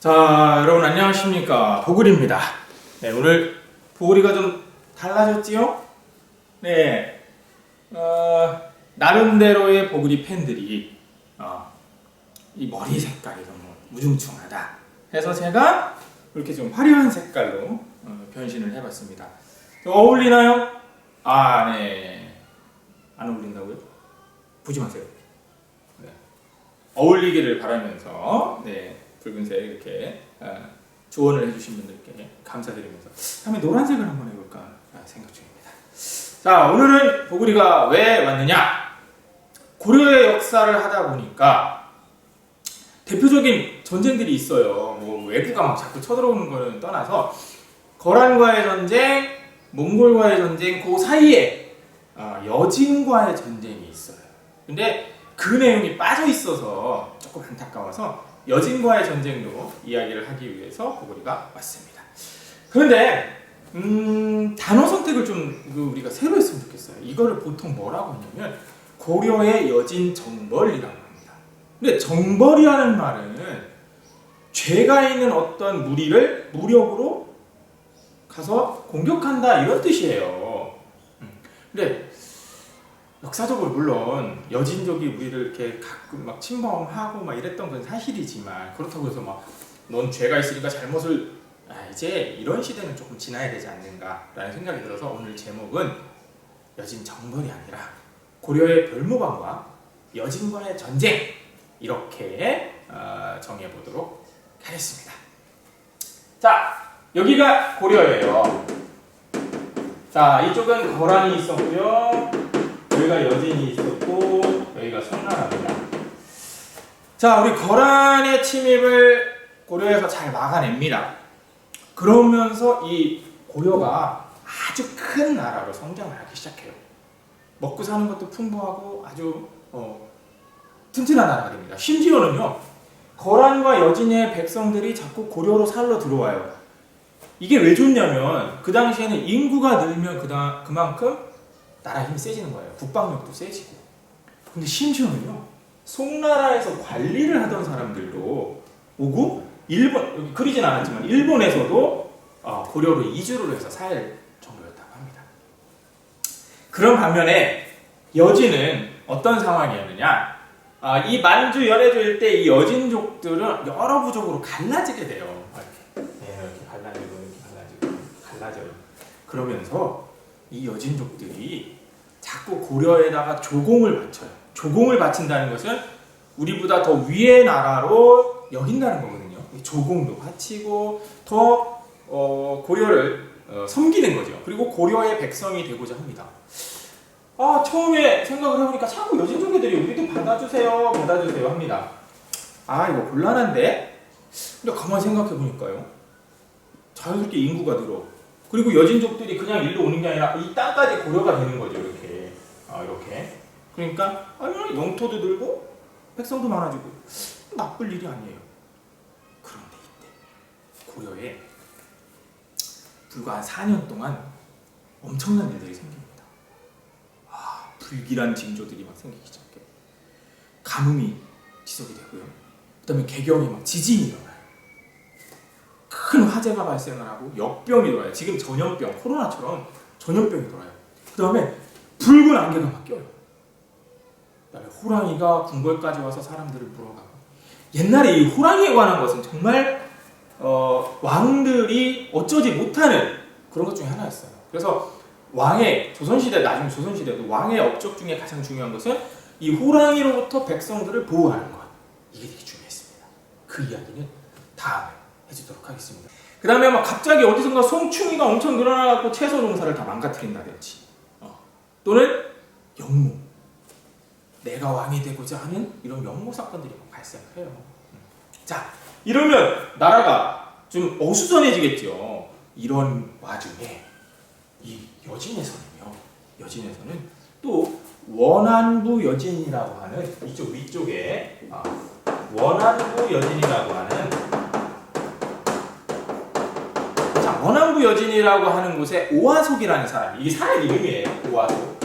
자, 여러분 안녕하십니까. 보글입니다. 네, 오늘 보글이가 좀 달라졌지요? 네, 어, 나름대로의 보글이 팬들이 어, 이 머리 색깔이 너무 우중충하다 해서 제가 이렇게 좀 화려한 색깔로 어, 변신을 해봤습니다. 좀 어울리나요? 아, 네. 안 어울린다고요? 보지 마세요. 네. 어울리기를 바라면서 네, 붉은색 이렇게 어, 조언을 해주신 분들께 감사드리면서 다음에 노란색을 한번 해볼까 생각 중입니다. 자 오늘은 보구리가 왜 왔느냐? 고려의 역사를 하다 보니까 대표적인 전쟁들이 있어요. 뭐 외부가 막 자꾸 쳐들어오는 거는 떠나서 거란과의 전쟁, 몽골과의 전쟁, 그 사이에 어, 여진과의 전쟁이 있어요. 근데 그 내용이 빠져 있어서 조금 안타까워서 여진과의 전쟁도 이야기를 하기 위해서 고구리가 왔습니다. 그런데 음, 단어 선택을 좀그 우리가 새로 했으면 좋겠어요. 이거를 보통 뭐라고 하냐면 고려의 여진 정벌이라고 합니다. 근데 정벌이라는 말은 죄가 있는 어떤 무리를 무력으로 가서 공격한다 이런 뜻이에요. 음, 근데 역사적으로 물론 여진족이 우리를 이렇게 가끔 막 침범하고 막 이랬던 건 사실이지만 그렇다고 해서 막 넌 죄가 있으니까 잘못을 아, 이제 이런 시대는 조금 지나야 되지 않는가라는 생각이 들어서 오늘 제목은 여진 정벌이 아니라 고려의 별무방과 여진과의 전쟁 이렇게 어, 정해 보도록 하겠습니다. 자 여기가 고려예요. 자 이쪽은 거란이 있었고요. 여기가 여진이 있었고 여기가 송나라입니다. 자 우리 거란의 침입을 고려에서 잘 막아냅니다. 그러면서 이 고려가 아주 큰 나라로 성장을 하기 시작해요. 먹고 사는 것도 풍부하고 아주 어, 튼튼한 나라가 됩니다. 심지어는요 거란과 여진의 백성들이 자꾸 고려로 살러 들어와요. 이게 왜 좋냐면 그 당시에는 인구가 늘면 그다 그만큼 나라 힘이 세지는 거예요. 국방력도 세지고. 근데 심지어는요, 송나라에서 관리를 하던 사람들도 오고, 일본, 그리진 않았지만, 일본에서도 어, 고려로 이주를 해서 살 정도였다고 합니다. 그런 반면에 여진은 어떤 상황이었느냐? 아, 이 만주 연해조 일대 이 여진족들은 여러 부족으로 갈라지게 돼요. 이렇게, 네, 이렇게 갈라지고 이렇게 갈라지고 갈라져요. 그러면서 이 여진족들이 자꾸 고려에다가 조공을 바쳐요. 조공을 바친다는 것은 우리보다 더 위의 나라로 여긴다는 거거든요. 이 조공도 바치고 더 어, 고려를 어, 섬기는 거죠. 그리고 고려의 백성이 되고자 합니다. 아 처음에 생각을 해보니까 자꾸 여진족애들이 우리도 받아주세요, 받아주세요 합니다. 아 이거 곤란한데? 근데 가만 생각해 보니까요. 자연스럽게 인구가 늘어. 그리고 여진족들이 그냥 일로 오는 게 아니라 이 땅까지 고려가 되는 거죠 아 이렇게. 그러니까 아니 영토도 늘고 백성도 많아지고 나쁠 일이 아니에요. 그런데 이때 고려에 불과 한 4년 동안 엄청난 일들이 생깁니다. 아 불길한 징조들이 막 생기기 시작해요 가뭄이 지속이 되고요. 그다음에 개경이 막 지진이 일어나요. 큰 화재가 발생을 하고 역병이 돌아요. 지금 전염병, 코로나처럼 전염병이 돌아요. 그 다음에 붉은 안개가 막 껴요. 그다음에 호랑이가 궁궐까지 와서 사람들을 물어가고 옛날에 이 호랑이에 관한 것은 정말 어, 왕들이 어쩌지 못하는 그런 것 중에 하나였어요. 그래서 왕의 조선시대 나중 조선시대도 왕의 업적 중에 가장 중요한 것은 이 호랑이로부터 백성들을 보호하는 것 이게 되게 중요했습니다. 그 이야기는 다음에 해주도록 하겠습니다. 그 다음에 막 갑자기 어디선가 송충이가 엄청 늘어나고 채소 농사를 다 망가뜨린다든지 어. 또는 영모 내가 왕이 되고자 하는 이런 영모 사건들이 막 발생을 해요. 음. 자 이러면 나라가 좀 어수선해지겠죠. 이런 와중에 이 여진에서는요. 여진에서는 또 원안부 여진이라고 하는 이쪽 위쪽에 아, 원안부 여진이라고 하는 자, 원안부 여진이라고 하는 곳에 오화속이라는 사람, 이게 사람 이름이에요. 오화속.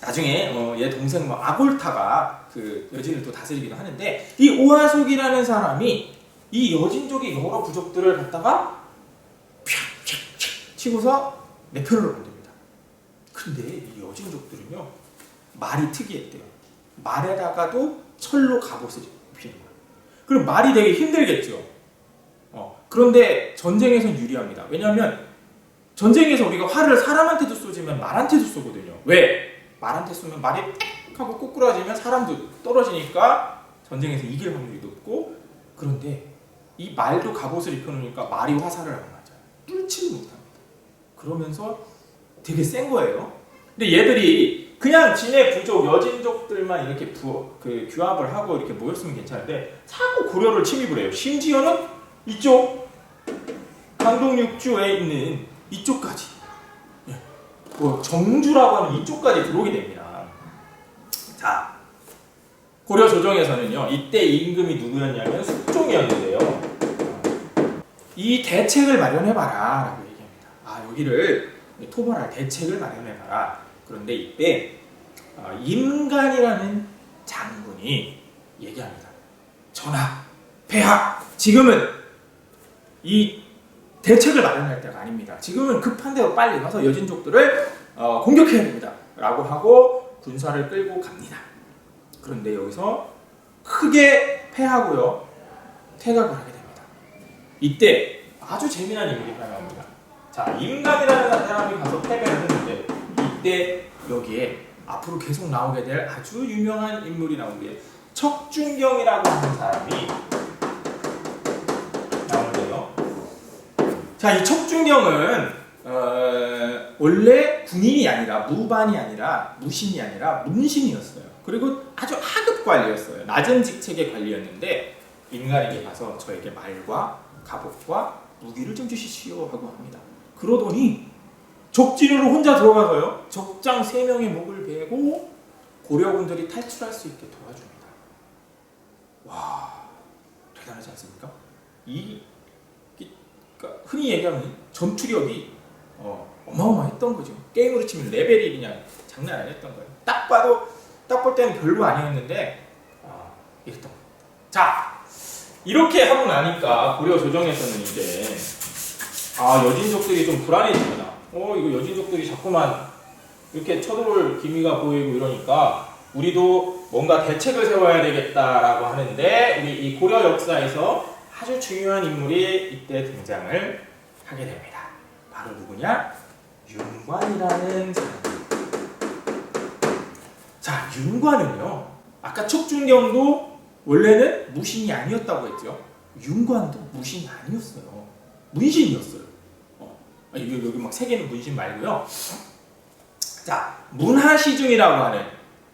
나중에 어, 얘 동생 뭐 아골타가 그 여진을 또 다스리기도 하는데 이 오아속이라는 사람이 이 여진족의 여러 부족들을 갖다가 픽픽픽 치고서 내 편으로 만듭니다. 근데 이 여진족들은요 말이 특이했대요. 말에다가도 철로 갑옷을 입히는 거예요. 그럼 말이 되게 힘들겠죠. 어, 그런데 전쟁에선 유리합니다. 왜냐하면 전쟁에서 우리가 활을 사람한테도 쏘지만 말한테도 쏘거든요. 왜? 말한테 쏘면 말이 빽 하고 꼬꾸라지면 사람도 떨어지니까 전쟁에서 이길 확률이 높고 그런데 이 말도 갑옷을 입혀놓으니까 말이 화살을 안 맞아요. 뚫지를 못합니다. 그러면서 되게 센 거예요. 근데 얘들이 그냥 지네 부족 여진족들만 이렇게 부, 그 규합을 하고 이렇게 모였으면 괜찮은데 자꾸 고려를 침입을 해요. 심지어는 이쪽 강동 육주에 있는 이쪽까지 예. 뭐 정주라고 하는 이쪽까지 들어오게 됩니다. 자 고려 조정에서는요 이때 임금이 누구였냐면 숙종이었는데요. 이 대책을 마련해봐라 라고 얘기합니다. 아 여기를 토벌할 대책을 마련해봐라. 그런데 이때 어, 임간이라는 장군이 얘기합니다. 전하, 폐하, 지금은 이 대책을 마련할 때가 아닙니다. 지금은 급한 대로 빨리 가서 여진족들을 어, 공격해야 됩니다. 라고 하고 군사를 끌고 갑니다. 그런데 여기서 크게 패하고요. 퇴각을 하게 됩니다. 이때 아주 재미난 하나 나옵니다. 자, 임간이라는 사람이 가서 패배를 했는데 이때 여기에 앞으로 계속 나오게 될 아주 유명한 인물이 나오게 척준경이라고 하는 사람이 나오는데요. 자, 이 척준경은 어, 원래 군인이 아니라 무반이 아니라 무신이 아니라 문신이었어요. 그리고 아주 하급 관리였어요. 낮은 직책의 관리였는데 인간에게 가서 저에게 말과 갑옷과 무기를 좀 주시시오 하고 합니다. 그러더니 적진으로 혼자 들어가서요. 적장 세 명의 목을 베고 고려군들이 탈출할 수 있게 도와줍니다. 와 대단하지 않습니까? 이, 이 그러니까 흔히 얘기하는 전투력이 어, 어마어마했던 거죠. 게임으로 치면 레벨이 그냥 장난 아니었던 거예요. 딱 봐도 딱 볼 때는 별로 아니었는데 아, 이랬던 겁니다. 자 이렇게 하고 나니까 고려 조정에서는 이제 아 여진족들이 좀 불안해집니다. 어 이거 여진족들이 자꾸만 이렇게 쳐들어올 기미가 보이고 이러니까 우리도 뭔가 대책을 세워야 되겠다라고 하는데 우리 이 고려 역사에서 아주 중요한 인물이 이때 등장을 하게 됩니다. 바로 누구냐? 윤관이라는 사람. 자, 윤관은요. 아까 척준경도 원래는 무신이 아니었다고 했죠. 윤관도 무신이 아니었어요. 문신이었어요. 어, 여기, 여기 막세 개는 문신 말고요. 자, 문하시중이라고 하는,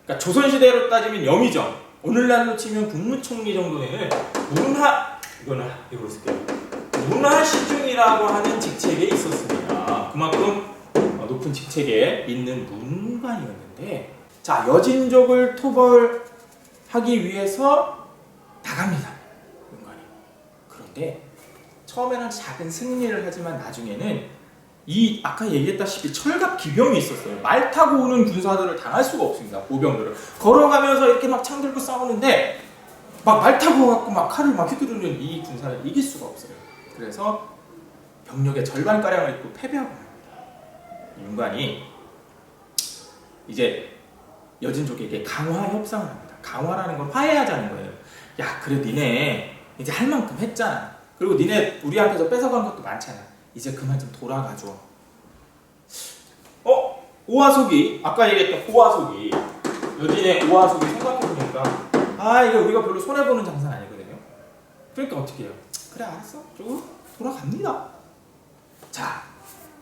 그러니까 조선시대로 따지면 영의정, 오늘날로 치면 국무총리 정도 되는 문하, 이거는 이걸로 쓸게요. 문하시중이라고 하는 직책에 있었습니다. 그만큼 어, 높은 직책에 있는 문관이었는데, 자, 여진족을 토벌하기 위해서 나갑니다. 문관이. 그런데 처음에는 작은 승리를 하지만 나중에는 이 아까 얘기했다시피 철갑 기병이 있었어요. 말 타고 오는 군사들을 당할 수가 없습니다. 보병들을 걸어가면서 이렇게 막 창 들고 싸우는데 막 말 타고 갖고 막 칼을 막 휘두르는 이 군사를 이길 수가 없어요. 그래서 병력의 절반 가량을 입고 패배하고 맙니다. 윤관이 이제 여진족에게 강화 협상을 합니다. 강화라는 건 화해하자는 거예요. 야, 그래 니네 이제 할 만큼 했잖아. 그리고 니네 우리한테서 뺏어간 것도 많잖아. 이제 그만 좀 돌아가줘. 어? 오화속이 아까 얘기했던 오화속이 여진의 오화속이 생각해보니까 아 이거 우리가 별로 손해 보는 장사 는 아니거든요. 그러니까 어떻게 해요? 그래 알았어. 쭉 돌아갑니다. 자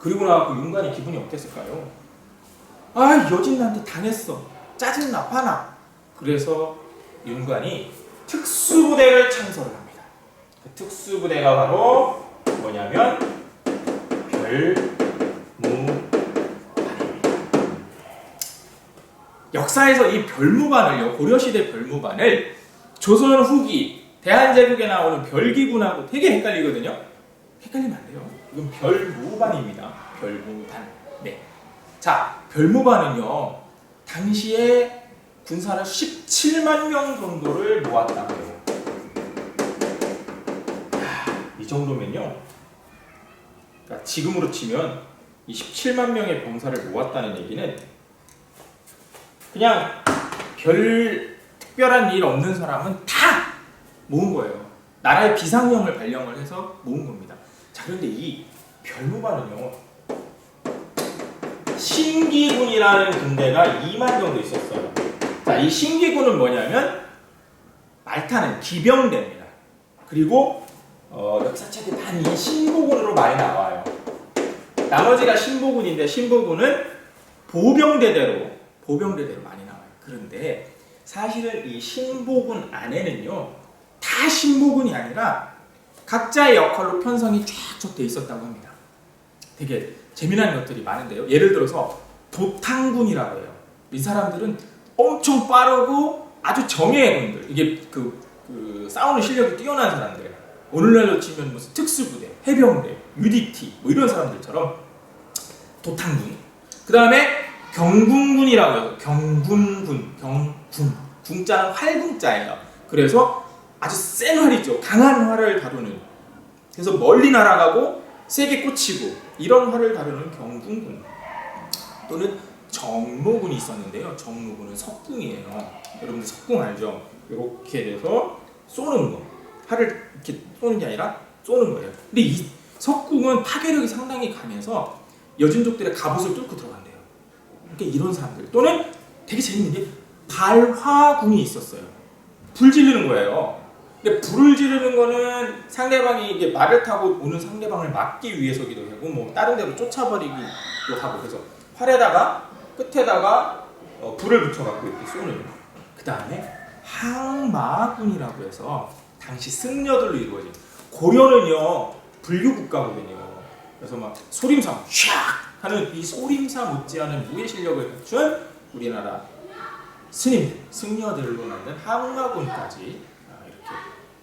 그리고 나서 윤관이 기분이 어땠을까요? 아 여진 나한테 당했어. 짜증나 화나. 그래서 윤관이 특수부대를 창설을 합니다. 그 특수부대가 바로 뭐냐면 별무반입니다. 역사에서 이 별무반을요 고려시대 별무반을 조선 후기 대한제국에 나오는 별기군하고 되게 헷갈리거든요. 헷갈리면 안 돼요. 이건 별무반입니다. 별무반. 네. 자, 별무반은요 당시에 군사를 17만 명 정도를 모았다고 해요. 야, 이 정도면요. 그러니까 지금으로 치면 이 17만 명의 병사를 모았다는 얘기는 그냥 별 특별한 일 없는 사람은 다 모은 거예요. 나라의 비상령을 발령을 해서 모은 겁니다. 자, 그런데 이 별무반은요. 신기군이라는 군대가 2만 정도 있었어요. 자, 이 신기군은 뭐냐면 말타는 기병대입니다. 그리고 어, 역사책에 많이 신보군으로 많이 나와요. 나머지가 신보군인데 신보군은 보병대대로 보병대대로 많이 나와요. 그런데 사실은 이 신보군 안에는요 다 신보군이 아니라 각자의 역할로 편성이 쫙쫙 돼 있었다고 합니다. 되게 재미난 것들이 많은데요. 예를 들어서 도탕군이라고 해요. 이 사람들은 엄청 빠르고 아주 정예의 군들. 이게 그, 그 싸우는 실력이 뛰어난 사람들. 오늘날로 치면 무슨 특수부대, 해병대, UDT 뭐 이런 사람들처럼 도탕군. 그 다음에 경군군이라고 해요. 경군군, 경군. 군자는 활군자예요. 그래서 아주 센 활이죠. 강한 활을 다루는. 그래서 멀리 날아가고 세게 꽂히고 이런 활을 다루는 경군군. 또는 정모군이 있었는데요. 정모군은 석궁이에요. 여러분들 석궁 알죠? 이렇게 돼서 쏘는 거. 활을 이렇게 쏘는 게 아니라 쏘는 거예요. 근데 이 석궁은 파괴력이 상당히 강해서 여진족들의 갑옷을 뚫고 들어간대요. 그러니까 이런 사람들 또는 되게 재밌는 게 발화군이 있었어요. 불 지르는 거예요. 근데 불을 지르는 거는 상대방이 이게 말을 타고 오는 상대방을 막기 위해서기도 하고 뭐 다른 데로 쫓아버리기도 하고 그래서 활에다가 끝에다가 어, 불을 붙여갖고 이렇게 쏘는 그 다음에 항마군이라고 해서 당시 승려들로 이루어진 고려는요 불교 국가거든요 그래서 막 소림사 샥 하는 이 소림사 못지않은 무예 실력을 갖춘 우리나라 스님들 승려들로 만든 항마군까지 아, 이렇게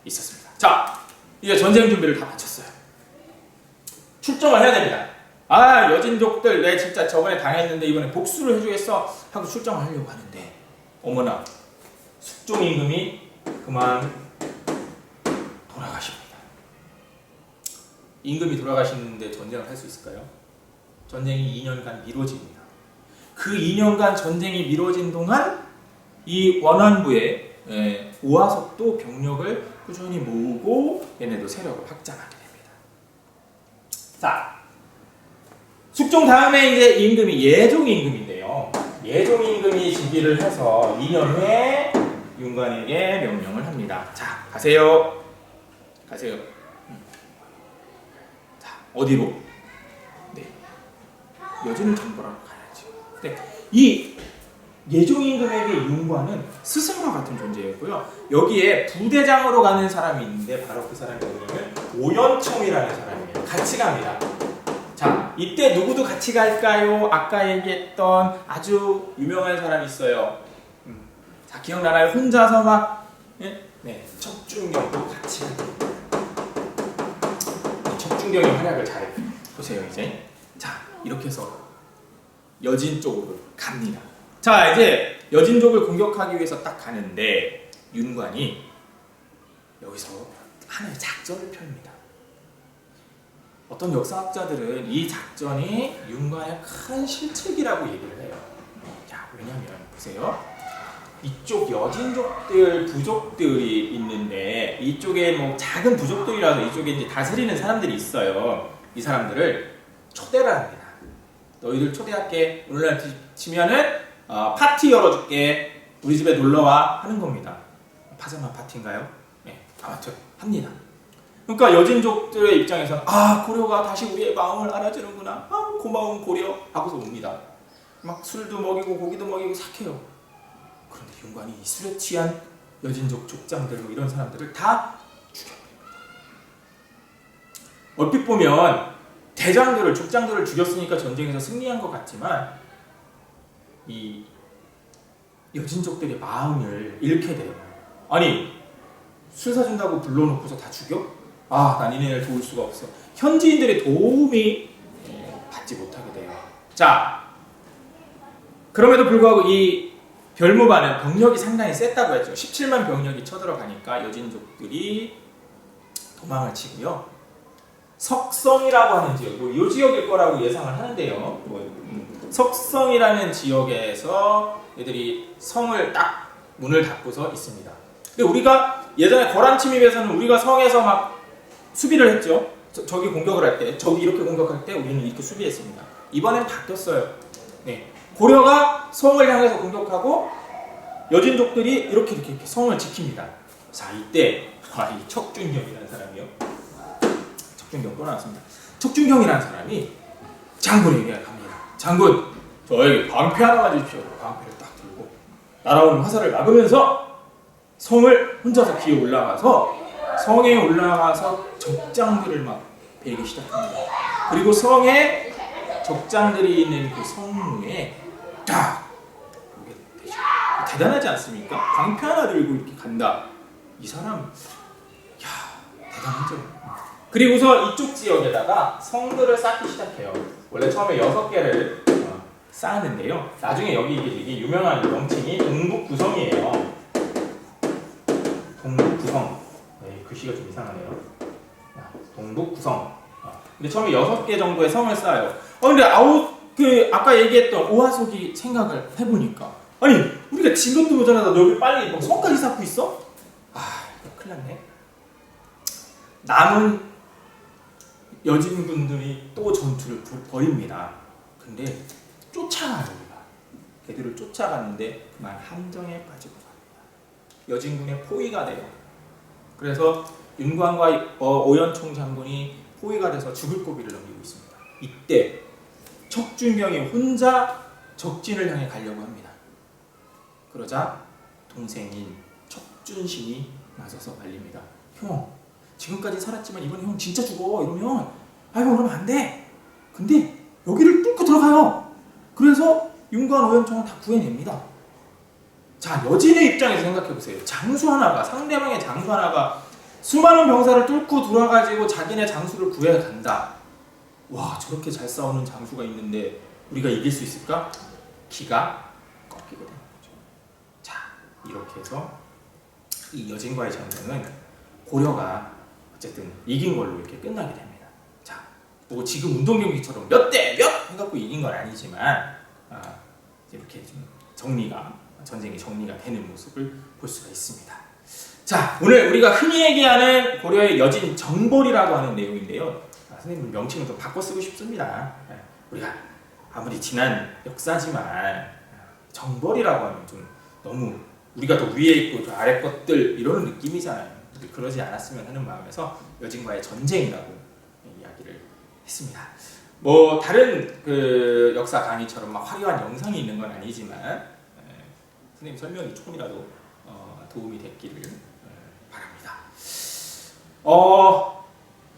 있었습니다 자 이제 전쟁 준비를 다 마쳤어요 출정을 해야 됩니다 아 여진족들 내 진짜 저번에 당했는데 이번에 복수를 해주겠어 하고 출정을 하려고 하는데 어머나 숙종 임금이 그만 돌아가십니다. 임금이 돌아가시는데 전쟁을 할 수 있을까요? 전쟁이 2년간 미뤄집니다. 그 2년간 전쟁이 미뤄진 동안 이 원안부의 예, 오화석도 병력을 꾸준히 모으고 얘네도 세력을 확장하게 됩니다. 자, 숙종 다음에 이제 임금이 예종 임금인데요. 예종 임금이 즉위를 해서 2년 후에 윤관에게 명령을 합니다. 자, 가세요. 가세요. 음. 자, 어디로? 네. 여진을 정벌하러 가야죠. 네. 이 예종 임금에게 윤관은 스승과 같은 존재였고요. 여기에 부대장으로 가는 사람이 있는데 바로 그 사람이 누구냐면 오연청이라는 사람이에요. 같이 갑니다. 자, 이때 누구도 같이 갈까요? 아까 얘기했던 아주 유명한 사람이 있어요. 음. 자, 기억나나요? 혼자서 막, 예? 네, 척준경도 같이 가요. 척준경의 활약을 잘 보세요, 이제. 자, 이렇게 해서 여진 쪽으로 갑니다. 자, 이제 여진족을 공격하기 위해서 딱 가는데, 윤관이 여기서 하나의 작전을 펴입니다. 어떤 역사학자들은 이 작전이 윤관의 큰 실책이라고 얘기를 해요. 자, 왜냐면 보세요. 이쪽 여진족들 부족들이 있는데 이쪽에 뭐 작은 부족들이라서 이쪽에 이제 다스리는 사람들이 있어요. 이 사람들을 초대를 합니다. 너희들 초대할게. 오늘날 치면은 어, 파티 열어줄게. 우리 집에 놀러 와 하는 겁니다. 파자마 파티인가요? 네, 아무튼 합니다. 그러니까 여진족들의 입장에서는 아 고려가 다시 우리의 마음을 알아주는구나 아 고마운 고려 하고서 옵니다 막 술도 먹이고 고기도 먹이고 삭해요 그런데 윤관이 이 술에 취한 여진족 족장들 뭐 이런 사람들을 다 죽여버립니다 얼핏 보면 대장들을 족장들을 죽였으니까 전쟁에서 승리한 것 같지만 이 여진족들의 마음을 잃게 돼요 아니 술 사준다고 불러놓고서 다 죽여? 아, 난 이네를 도울 수가 없어. 현지인들의 도움이 받지 못하게 돼요. 자, 그럼에도 불구하고 이 별무반은 병력이 상당히 셌다고 했죠. 17만 병력이 쳐들어가니까 여진족들이 도망을 치고요. 석성이라고 하는 지역, 뭐이 지역일 거라고 예상을 하는데요. 뭐, 음, 석성이라는 지역에서 얘들이 성을 딱 문을 닫고서 있습니다. 근데 우리가 예전에 거란 침입에서는 우리가 성에서 막 수비를 했죠. 저, 저기 공격을 할 때, 저기 이렇게 공격할 때 우리는 이렇게 수비했습니다. 이번엔 바뀌었어요. 네. 고려가 성을 향해서 공격하고 여진족들이 이렇게 이렇게, 이렇게 성을 지킵니다. 자, 이때 아, 이 척준경이라는 사람이요. 척준경 또 나왔습니다. 척준경이라는 사람이 장군에게 갑니다. 장군, 저에게 방패 하나만 주십시오. 방패를 딱 들고 날아오는 화살을 막으면서 성을 혼자서 기어 올라가서 성에 올라가서 적장들을 막 베기 시작합니다. 그리고 성에 적장들이 있는 그 성무에 딱 보게 되죠. 대단하지 않습니까? 방패 하나 들고 이렇게 간다. 이 사람, 야 대단하죠. 그리고서 이쪽 지역에다가 성들을 쌓기 시작해요. 원래 처음에 여섯 개를 어, 쌓았는데요. 나중에 여기 이게 되게 유명한 명칭이 동북구성이에요. 동북구성. 네, 글씨가 좀 이상하네요. 아, 동북구성. 아, 근데 처음에 여섯 개 정도의 성을 쌓아요. 어, 근데 아우 그 아까 얘기했던 오화석이 생각을 해보니까 아니 우리가 진 것도 모자라다 너 여기 빨리 뭐 성까지 쌓고 있어? 아 큰일 났네. 남은 여진분들이 또 전투를 벌- 벌입니다. 근데 우리가. 걔들을 쫓아가는데 그만 함정에 빠지고 갑니다. 여진군의 포위가 돼요. 그래서 윤광과 어, 오연총 장군이 포위가 돼서 죽을 고비를 넘기고 있습니다. 이때 척준경이 혼자 적진을 향해 가려고 합니다. 그러자 동생인 척준신이 나서서 말립니다. 형, 지금까지 살았지만 이번에 형 진짜 죽어 이러면 아이고 그러면 안 돼. 근데 여기를 뚫고 들어가요. 그래서 윤관 오연총은 다 구해냅니다. 자 여진의 입장에서 생각해 보세요. 장수 하나가 상대방의 장수 하나가 수많은 병사를 뚫고 들어가지고 자기네 장수를 구해 간다. 와 저렇게 잘 싸우는 장수가 있는데 우리가 이길 수 있을까? 기가 꺾이게 되는 거죠. 자 이렇게 해서 이 여진과의 전쟁은 고려가 어쨌든 이긴 걸로 이렇게 끝나게 됩니다. 자, 뭐 지금 운동 경기처럼 몇 대 몇 해갖고 이긴 건 아니지만 아, 이렇게 좀 정리가 전쟁이 정리가 되는 모습을 볼 수가 있습니다. 자, 오늘 우리가 흔히 얘기하는 고려의 여진 정벌이라고 하는 내용인데요. 아, 선생님 명칭을 좀 바꿔 쓰고 싶습니다. 예, 우리가 아무리 지난 역사지만 아, 정벌이라고 하면 좀 너무 우리가 더 위에 있고 저 아래 것들 이런 느낌이잖아요. 그러지 않았으면 하는 마음에서 여진과의 전쟁이라고 했습니다. 뭐 다른 그 역사 강의처럼 막 화려한 영상이 있는 건 아니지만 에, 선생님 설명이 조금이라도 어, 도움이 됐기를 에, 바랍니다. 어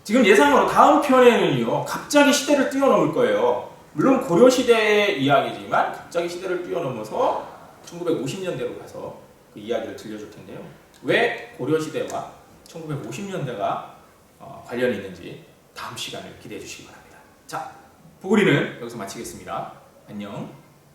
지금 예상으로 다음 편에는요 갑자기 시대를 뛰어넘을 거예요. 물론 고려 시대의 이야기지만 갑자기 시대를 뛰어넘어서 1950년대로 가서 그 이야기를 들려줄 텐데요. 왜 고려 시대와 1950년대가 어, 관련이 있는지 다음 시간을 기대해 주시기 바랍니다. 자, 보고리는 여기서 마치겠습니다. 안녕.